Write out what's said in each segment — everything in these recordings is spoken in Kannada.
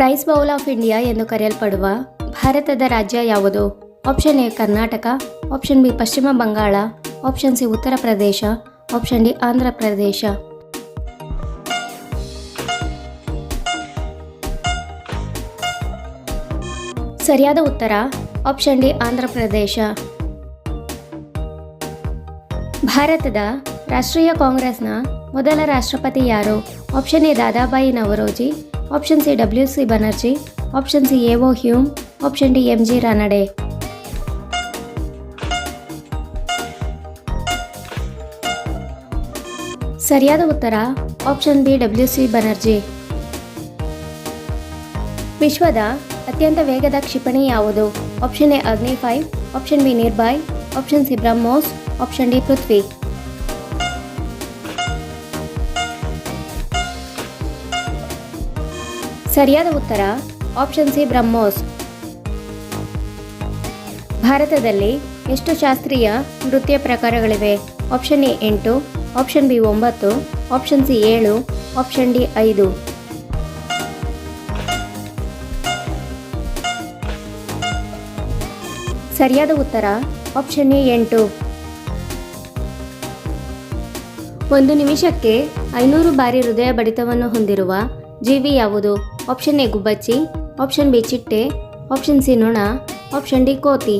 ರೈಸ್ ಬೌಲ್ ಆಫ್ ಇಂಡಿಯಾ ಎಂದು ಕರೆಯಲ್ಪಡುವ ಭಾರತದ ರಾಜ್ಯ ಯಾವುದು? Option A, Karnataka. Option B, ಪಶ್ಚಿಮ Bangala. Option C, Uttar Pradesh. Option D, Andhra Pradesh. ಸರಿಯಾದ ಉತ್ತರ? Option D, Andhra Pradesh. ಭಾರತದ ರಾಷ್ಟ್ರೀಯ ಕಾಂಗ್ರೆಸ್ನ ಮೊದಲ ರಾಷ್ಟ್ರಪತಿ ಯಾರು? Option A, Dadabhai Naoroji. Option C W C Banerjee option C A O Hume option D M G Ranade ಸರಿಯಾದ ಉತ್ತರ option B W C Banerjee ವಿಶ್ವದ ಅತ್ಯಂತ ವೇಗದ ಕ್ಷಿಪಣಿ ಯಾವುದು? Option A Agni five option B Nirbhay option C BrahMos option D Prithvi ಸರಿಯಾದ ಉತ್ತರ ಆಪ್ಷನ್ ಸಿ ಬ್ರಹ್ಮೋಸ್. ಭಾರತದಲ್ಲಿ ಎಷ್ಟು ಶಾಸ್ತ್ರೀಯ ನೃತ್ಯ ಪ್ರಕಾರಗಳಿವೆ? ಆಪ್ಷನ್ ಎ ಎಂಟು ಆಪ್ಷನ್ ಬಿ ಒಂಬತ್ತು ಆಪ್ಷನ್ ಸಿ ಏಳು ಆಪ್ಷನ್ ಡಿ ಐದು. ಸರಿಯಾದ ಉತ್ತರ ಆಪ್ಷನ್ ಎ ಎಂಟು. ಒಂದು ನಿಮಿಷಕ್ಕೆ ಐನೂರು ಬಾರಿ ಹೃದಯ ಬಡಿತವನ್ನು ಹೊಂದಿರುವ ಜೀವಿ ಯಾವುದು? ಆಪ್ಷನ್ ಎ ಗುಬ್ಬಚ್ಚಿ ಆಪ್ಷನ್ ಬಿ ಚಿಟ್ಟೆ ಆಪ್ಷನ್ ಸಿ ನೊಣ ಆಪ್ಷನ್ ಡಿ ಕೋತಿ.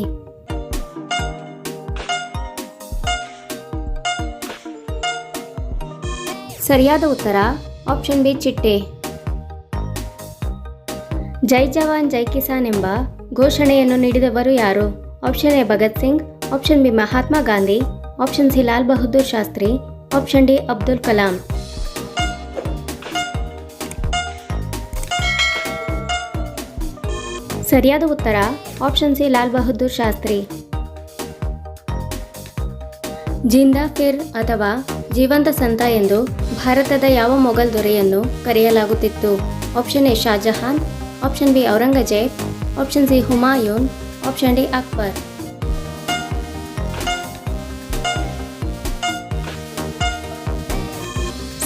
ಸರಿಯಾದ ಉತ್ತರ ಆಪ್ಷನ್ ಬಿ ಚಿಟ್ಟೆ. ಜೈ ಜವಾನ್, ಜೈ ಕಿಸಾನ್ ಎಂಬ ಘೋಷಣೆಯನ್ನು ನೀಡಿದವರು ಯಾರು? Option A Bhagat Singh option B Mahatma Gandhi option C Lal Bahadur Shastri option D Abdul Kalam. ಸರಿಯಾದ ಉತ್ತರ ಆಪ್ಷನ್ ಸಿ ಲಾಲ್ ಬಹದ್ದೂರ್ ಶಾಸ್ತ್ರಿ. ಜಿಂದಾ ಫಿರ್ ಅಥವಾ ಜೀವಂತ ಸಂತ ಎಂದು ಭಾರತದ ಯಾವ ಮೊಘಲ್ ದೊರೆಯನ್ನು ಕರೆಯಲಾಗುತ್ತಿತ್ತು? Option A Shahjahan option B Aurangzeb option C Humayun option D Akbar.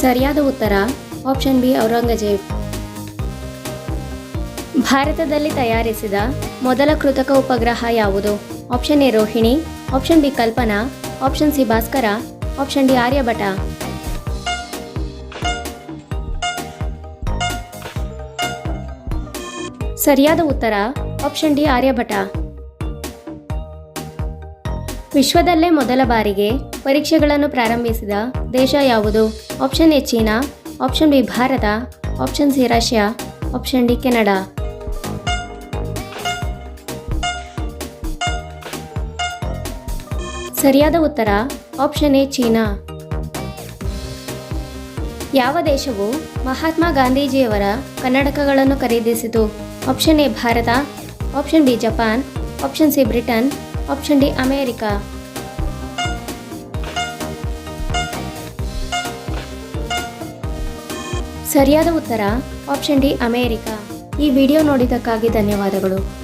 ಸರಿಯಾದ ಉತ್ತರ ಆಪ್ಷನ್ ಬಿ ಔರಂಗಜೇಬ್. ಭಾರತದಲ್ಲಿ ತಯಾರಿಸಿದ ಮೊದಲ ಕೃತಕ ಉಪಗ್ರಹ ಯಾವುದು? Option A Rohini option B Kalpana option C Bhaskara option D Aryabhata. ಸರಿಯಾದ ಉತ್ತರ ಆಪ್ಷನ್ ಡಿ ಆರ್ಯಭಟ. ವಿಶ್ವದಲ್ಲೇ ಮೊದಲ ಬಾರಿಗೆ ಪರೀಕ್ಷೆಗಳನ್ನು ಪ್ರಾರಂಭಿಸಿದ ದೇಶ ಯಾವುದು? Option A China option B Bharat option C Russia option D Canada. ಸರಿಯಾದ ಉತ್ತರ, ಆಪ್ಷನ್ ಎ, ಚೀನಾ. ಯಾವ ದೇಶವು ಮಹಾತ್ಮ ಗಾಂಧೀಜಿಯವರ ಕನ್ನಡಕಗಳನ್ನು ಖರೀದಿಸಿತು? Option A, Bharat. Option B, Japan. Option C, Britain. Option D, America. ಸರಿಯಾದ ಉತ್ತರ, ಆಪ್ಷನ್ ಡಿ, ಅಮೇರಿಕಾ. ಈ ವಿಡಿಯೋ ನೋಡಿದ್ದಕ್ಕಾಗಿ ಧನ್ಯವಾದಗಳು.